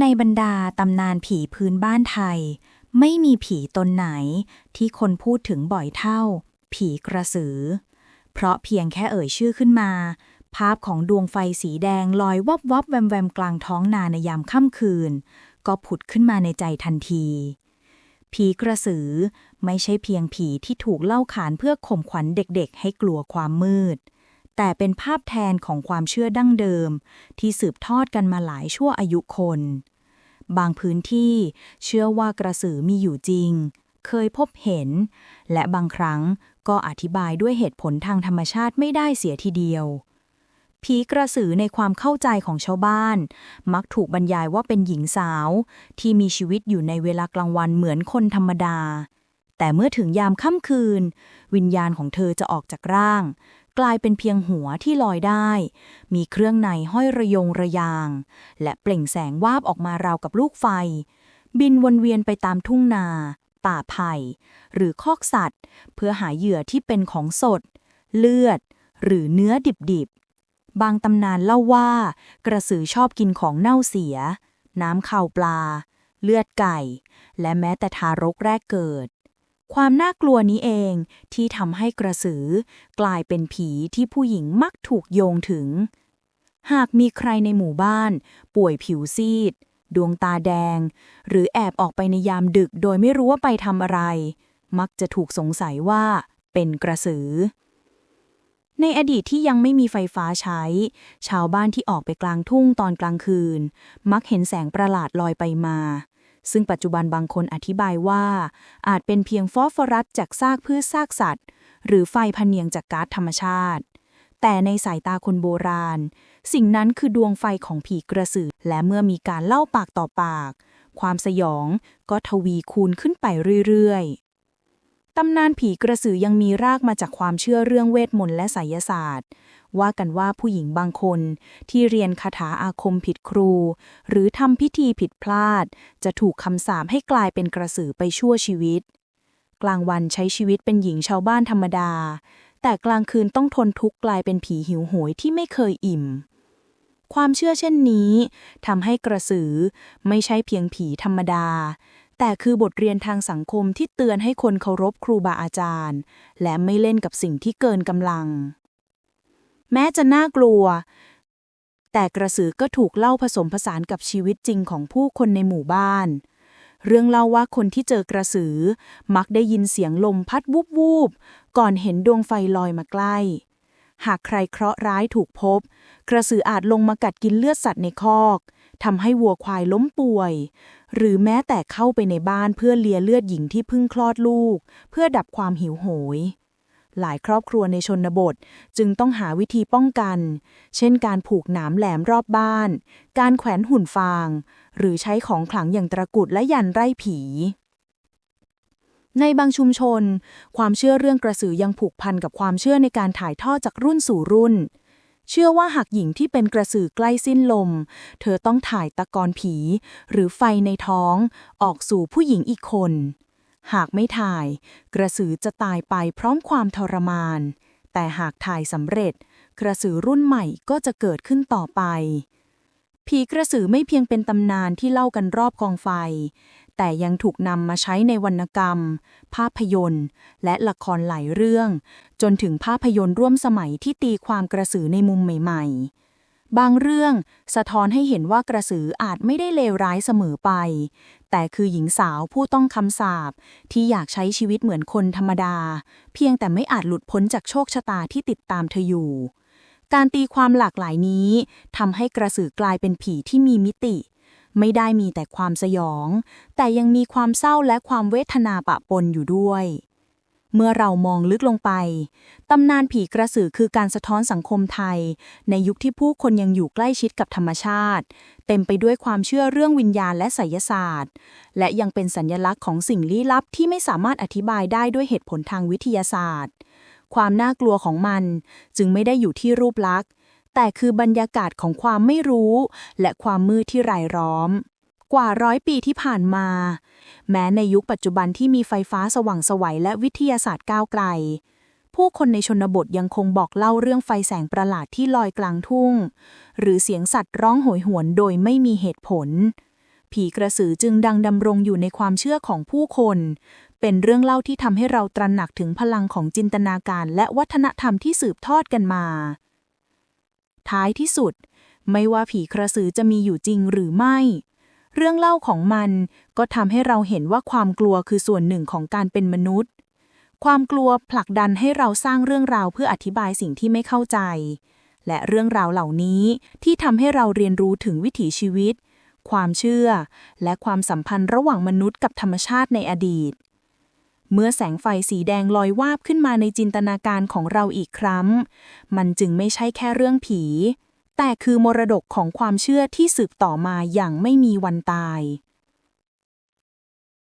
ในบรรดาตำนานผีพื้นบ้านไทย ไม่มีผีตนไหนที่คนพูดถึงบ่อยเท่า ผีกระสือ เพราะเพียงแค่เอ่ยชื่อขึ้นมา ภาพของดวงไฟสีแดงลอยวับวับแวมแวมกลางท้องนาในยามค่ำคืน ก็ผุดขึ้นมาในใจทันที ผีกระสือไม่ใช่เพียงผีที่ถูกเล่าขานเพื่อข่มขวัญเด็กๆ ให้กลัวความมืด แต่เป็นภาพแทนของความเชื่อดั้งเดิม ที่สืบทอดกันมาหลายชั่วอายุคน บางพื้นที่เชื่อว่ากระสือมีอยู่จริง เคยพบเห็น และบางครั้งก็อธิบายด้วยเหตุผลทางธรรมชาติไม่ได้เสียทีเดียว ผีกระสือในความเข้าใจของชาวบ้าน มักถูกบรรยายว่าเป็นหญิงสาว ที่มีชีวิตอยู่ในเวลากลางวันเหมือนคนธรรมดาแต่เมื่อถึงยามค่ำคืน วิญญาณของเธอจะออกจากร่าง กลายเป็นเพียงหัวที่ลอยได้ มีเครื่องในห้อยระยงระยาง และเปล่งแสงวาบออกมาราวกับลูกไฟ บินวนเวียนไปตามทุ่งนา ป่าไผ่หรือคอกสัตว์ เพื่อหาเหยื่อที่เป็นของสด เลือด หรือเนื้อดิบๆ บางตำนานเล่าว่า กระสือชอบกินของเน่าเสีย น้ำข่าวปลา เลือดไก่ และแม้แต่ทารกแรกเกิด ความน่ากลัวนี้เองที่ทำให้กระสือ กลายเป็นผีที่ผู้หญิงมักถูกโยงถึง หากมีใครในหมู่บ้าน ป่วยผิวซีด ดวงตาแดง หรือแอบออกไปในยามดึกโดยไม่รู้ว่าไปทำอะไร มักจะถูกสงสัยว่าเป็นกระสือ ในอดีตที่ยังไม่มีไฟฟ้าใช้ ชาวบ้านที่ออกไปกลางทุ่งตอนกลางคืน มักเห็นแสงประหลาดลอยไปมา ซึ่งปัจจุบันบางคนอธิบายว่า อาจเป็นเพียงฟอสฟอรัสจากซากพืชซากสัตว์ หรือไฟพเนียงจากก๊าซธรรมชาติ แต่ในสายตาคนโบราณ สิ่งนั้นคือดวงไฟของผีกระสือ และเมื่อมีการเล่าปากต่อปาก ความสยองก็ทวีคูณขึ้นไปเรื่อยๆ ตำนานผีกระสือยังมีรากมาจากความเชื่อเรื่องเวทมนต์และไสยศาสตร์ ว่ากันว่าผู้หญิงบางคนที่เรียนคาถาอาคมผิดครู หรือทำพิธีผิดพลาด จะถูกคำสาปให้กลายเป็นกระสือไปชั่วชีวิต กลางวันใช้ชีวิตเป็นหญิงชาวบ้านธรรมดา แต่กลางคืนต้องทนทุกข์กลายเป็นผีหิวโหยที่ไม่เคยอิ่ม ความเชื่อเช่นนี้ทำให้กระสือไม่ใช่เพียงผีธรรมดา แต่คือบทเรียนทางสังคมที่เตือนให้คนเคารพครูบาอาจารย์ และไม่เล่นกับสิ่งที่เกินกำลัง แม้จะน่ากลัว แต่กระสือก็ถูกเล่าผสมผสานกับชีวิตจริงของผู้คนในหมู่บ้าน เรื่องเล่าว่าคนที่เจอกระสือ มักได้ยินเสียงลมพัดวูบวูบๆก่อนเห็นดวงไฟลอยมาใกล้ หากใครเคราะห์ร้ายถูกพบ กระสืออาจลงมากัดกินเลือดสัตว์ในคอก ทำให้วัวควายล้มป่วย หรือแม้แต่เข้าไปในบ้านเพื่อเลียเลือดหญิงที่เพิ่งคลอดลูก เพื่อดับความหิวโหย หลายครอบครัวในชนบทจึงต้องหาวิธีป้องกัน เช่นการผูกหนามแหลมรอบบ้าน การแขวนหุ่นฟาง หรือใช้ของขลังอย่างตะกุดและยันไร่ผี ในบางชุมชน ความเชื่อเรื่องกระสือยังผูกพันกับความเชื่อในการถ่ายทอดจากรุ่นสู่รุ่น เชื่อว่าหากหญิงที่เป็นกระสือใกล้สิ้นลม เธอต้องถ่ายตะกอนผี หรือไฟในท้องออกสู่ผู้หญิงอีกคน หากไม่ถ่าย กระสือจะตายไปพร้อมความทรมาน แต่หากถ่ายสำเร็จ กระสือรุ่นใหม่ก็จะเกิดขึ้นต่อไปผีกระสือไม่เพียงเป็นตำนานที่เล่ากันรอบกองไฟ แต่ยังถูกนำมาใช้ในวรรณกรรม ภาพยนตร์ และละครหลายเรื่อง จนถึงภาพยนตร์ร่วมสมัยที่ตีความกระสือในมุมใหม่ ๆ บางเรื่องสะท้อนให้เห็นว่ากระสืออาจไม่ได้เลวร้ายเสมอไป แต่คือหญิงสาวผู้ต้องคำสาปที่อยากใช้ชีวิตเหมือนคนธรรมดา เพียงแต่ไม่อาจหลุดพ้นจากโชคชะตาที่ติดตามเธออยู่ การตีความหลากหลายนี้ทำให้กระสือกลายเป็นผีที่มีมิติ ไม่ได้มีแต่ความสยอง แต่ยังมีความเศร้าและความเวทนาปะปนอยู่ด้วย เมื่อเรามองลึกลงไป ตำนานผีกระสือคือการสะท้อนสังคมไทย ในยุคที่ผู้คนยังอยู่ใกล้ชิดกับธรรมชาติ เต็มไปด้วยความเชื่อเรื่องวิญญาณและไสยศาสตร์ และยังเป็นสัญลักษณ์ของสิ่งลี้ลับที่ไม่สามารถอธิบายได้ด้วยเหตุผลทางวิทยาศาสตร์ความน่ากลัวของมันจึงไม่ได้อยู่ที่รูปลักษณ์ แต่คือบรรยากาศของความไม่รู้ และความมืดที่รายล้อม กว่าร้อยปีที่ผ่านมา แม้ในยุคปัจจุบันที่มีไฟฟ้าสว่างสวัยและวิทยาศาสตร์ก้าวไกล ผู้คนในชนบทยังคงบอกเล่าเรื่องไฟแสงประหลาดที่ลอยกลางทุ่ง หรือเสียงสัตว์ร้องโหยหวนโดยไม่มีเหตุผล ผีกระสือจึงดังดำรงอยู่ในความเชื่อของผู้คนเป็นเรื่องเล่าที่ทำให้เราตระหนักถึงพลังของจินตนาการและวัฒนธรรมที่สืบทอดกันมา ท้ายที่สุด ไม่ว่าผีกระสือจะมีอยู่จริงหรือไม่ เรื่องเล่าของมันก็ทำให้เราเห็นว่าความกลัวคือส่วนหนึ่งของการเป็นมนุษย์ ความกลัวผลักดันให้เราสร้างเรื่องราวเพื่ออธิบายสิ่งที่ไม่เข้าใจ และเรื่องราวเหล่านี้ที่ทำให้เราเรียนรู้ถึงวิถีชีวิต ความเชื่อ และความสัมพันธ์ระหว่างมนุษย์กับธรรมชาติในอดีต เมื่อแสงไฟสีแดงลอยวาบขึ้นมาในจินตนาการของเราอีกครั้ง มันจึงไม่ใช่แค่เรื่องผี แต่คือมรดกของความเชื่อที่สืบต่อมาอย่างไม่มีวันตาย